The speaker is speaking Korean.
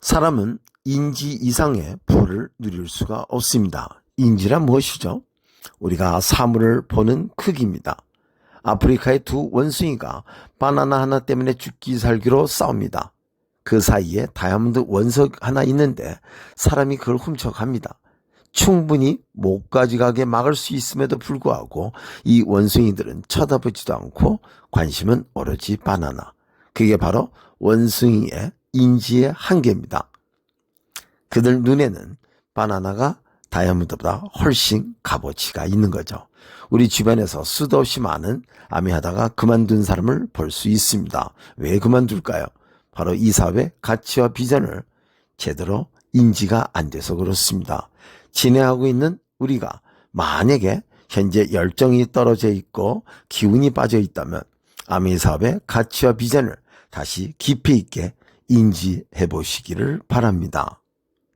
사람은 인지 이상의 부를 누릴 수가 없습니다. 인지란 무엇이죠? 우리가 사물을 보는 크기입니다. 아프리카의 두 원숭이가 바나나 하나 때문에 죽기 살기로 싸웁니다. 그 사이에 다이아몬드 원석 하나 있는데 사람이 그걸 훔쳐갑니다. 충분히 못 가져가게 막을 수 있음에도 불구하고 이 원숭이들은 쳐다보지도 않고 관심은 오로지 바나나. 그게 바로 원숭이의 인지의 한계입니다. 그들 눈에는 바나나가 다이아몬드보다 훨씬 값어치가 있는 거죠. 우리 주변에서 수도 없이 많은 아미하다가 그만둔 사람을 볼 수 있습니다. 왜 그만둘까요? 바로 이 사업의 가치와 비전을 제대로 인지가 안 돼서 그렇습니다. 진행하고 있는 우리가 만약에 현재 열정이 떨어져 있고 기운이 빠져 있다면 아미 사업의 가치와 비전을 다시 깊이 있게 인지해 보시기를 바랍니다.